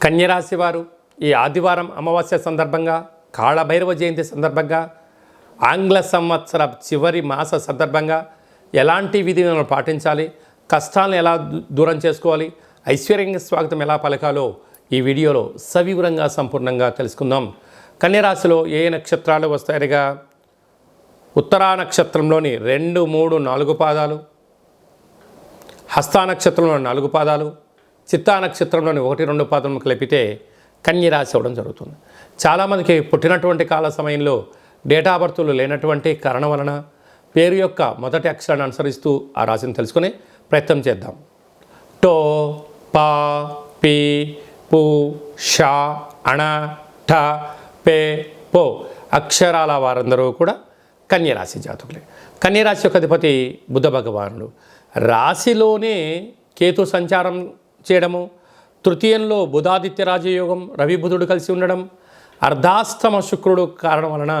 కన్యరాశి వారు ఈ ఆదివారం అమావాస్య సందర్భంగా కాళభైరవ జయంతి సందర్భంగా ఆంగ్ల సంవత్సర చివరి మాస సందర్భంగా ఎలాంటి విధులను పాటించాలి? కష్టాలను ఎలా దూ- దూరం చేసుకోవాలి? ఐశ్వర్యంగా స్వాగతం ఎలా పలకాలో ఈ వీడియోలో సవివరంగా సంపూర్ణంగా తెలుసుకుందాం. కన్యరాశిలో ఏ నక్షత్రాలు వస్తాయనగా? ఉత్తరా నక్షత్రంలోని రెండు మూడు నాలుగు పాదాలు. హస్తా నక్షత్రంలో నాలుగు పాదాలు. చిత్తా నక్షత్రంలోని ఒకటి రెండు పాదములు కలిపితే కన్యరాశి అవ్వడం జరుగుతుంది. చాలామందికి పుట్టినటువంటి కాల సమయంలో డేటా బర్తులు లేనటువంటి కారణం వలన పేరు యొక్క మొదటి అక్షరాన్ని అనుసరిస్తూ ఆ రాశిని తెలుసుకునే ప్రయత్నం చేద్దాం. టో పా పి పు షా అణ ఠ పే పో అక్షరాల వారందరూ కూడా కన్యరాశి జాతకులే. కన్యరాశి యొక్క అధిపతి బుద్ధ భగవానుడు. రాశిలోనే కేతు సంచారం చేయడము తృతీయంలో బుధాదిత్య రాజయోగం రవి బుధుడు కలిసి ఉండడం అర్ధాస్తమ శుక్రుడు కారణం వలన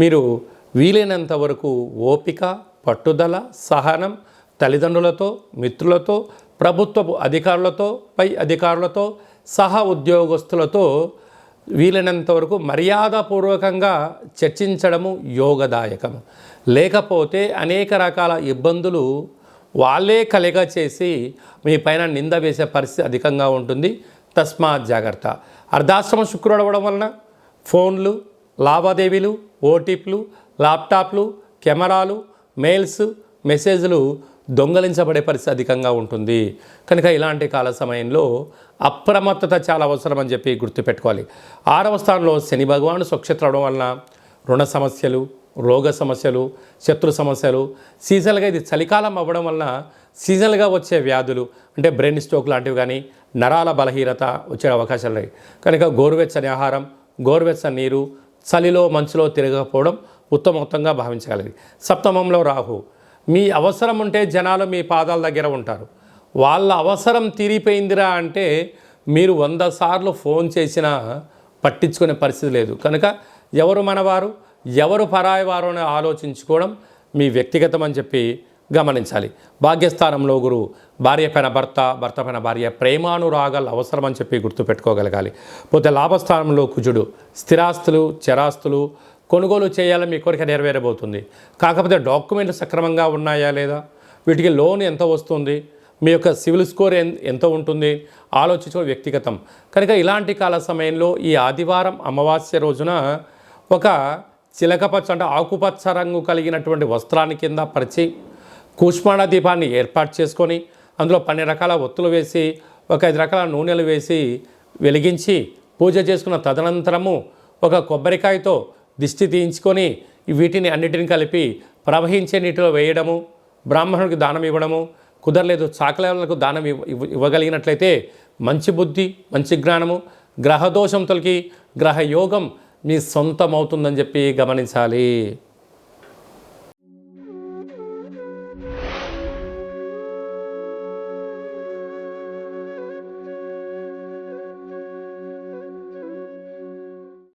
మీరు వీలైనంత వరకు ఓపిక పట్టుదల సహనం తల్లిదండ్రులతో మిత్రులతో ప్రభుత్వపు అధికారులతో పై అధికారులతో సహ ఉద్యోగస్తులతో వీలైనంత వరకు మర్యాదపూర్వకంగా చర్చించడము యోగదాయకము. లేకపోతే అనేక రకాల ఇబ్బందులు వాళ్ళే కలిగ చేసి మీ పైన నింద వేసే పరిస్థితి అధికంగా ఉంటుంది. తస్మాత్ జాగ్రత్త. అర్ధాశ్రమ శుక్రుడు అవ్వడం వలన ఫోన్లు లావాదేవీలు ఓటీపీలు ల్యాప్టాప్లు కెమెరాలు మెయిల్స్ మెసేజ్లు దొంగలించబడే పరిస్థితి అధికంగా ఉంటుంది. కనుక ఇలాంటి కాల సమయంలో అప్రమత్తత చాలా అవసరం అని చెప్పి గుర్తుపెట్టుకోవాలి. ఆరవ స్థానంలో శని భగవాను స్వక్షేత్రం అవడం వలన రుణ సమస్యలు రోగ సమస్యలు శత్రు సమస్యలు సీజనల్గా ఇది చలికాలం అవ్వడం వలన సీజనల్గా వచ్చే వ్యాధులు అంటే బ్రెయిన్ స్ట్రోక్ లాంటివి కానీ నరాల బలహీనత వచ్చే అవకాశాలు ఉన్నాయి. కనుక గోరువెచ్చని ఆహారం గోరువెచ్చని నీరు చలిలో మంచులో తిరగకపోవడం ఉత్తమోత్తంగా భావించగలిగి సప్తమంలో రాహు. మీ అవసరం ఉంటే జనాలు మీ పాదాల దగ్గర ఉంటారు. వాళ్ళ అవసరం తీరిపోయిందిరా అంటే మీరు వంద సార్లు ఫోన్ చేసినా పట్టించుకునే పరిస్థితి లేదు. కనుక ఎవరు మనవారు? ఎవరు పరాయవారు అని ఆలోచించుకోవడం మీ వ్యక్తిగతం అని చెప్పి గమనించాలి. భాగ్యస్థానంలో గురు భార్య పైన భర్త భర్త పైన భార్య ప్రేమానురాగాలు అవసరం అని చెప్పి గుర్తుపెట్టుకోగలగాలి. పోతే లాభస్థానంలో కుజుడు స్థిరాస్తులు చరాస్తులు కొనుగోలు చేయాలని మీ కోరిక నెరవేరబోతుంది. కాకపోతే డాక్యుమెంట్లు సక్రమంగా ఉన్నాయా లేదా? వీటికి లోన్ ఎంత వస్తుంది? మీ యొక్క సివిల్ స్కోర్ ఎంత ఉంటుంది? ఆలోచించడం వ్యక్తిగతం. కనుక ఇలాంటి కాల సమయంలో ఈ ఆదివారం అమావాస్య రోజున ఒక చిలకపచ్చ అంటే ఆకుపచ్చ రంగు కలిగినటువంటి వస్త్రాన్ని కింద పరిచి కూష్మాండ దీపాన్ని ఏర్పాటు చేసుకొని అందులో పన్నెండు రకాల ఒత్తులు వేసి ఒక ఐదు రకాల నూనెలు వేసి వెలిగించి పూజ చేసుకున్న తదనంతరము ఒక కొబ్బరికాయతో దిష్టి తీయించుకొని వీటిని అన్నిటిని కలిపి ప్రవహించే నీటిలో వేయడము బ్రాహ్మణుడికి దానం ఇవ్వడము కుదరలేదు చాకలేలకు దానం ఇవ్వ ఇవ్వగలిగినట్లయితే మంచి బుద్ధి మంచి జ్ఞానము గ్రహదోషం తొలగి గ్రహయోగం మీ సొంతం అవుతుందని చెప్పి గమనించాలి.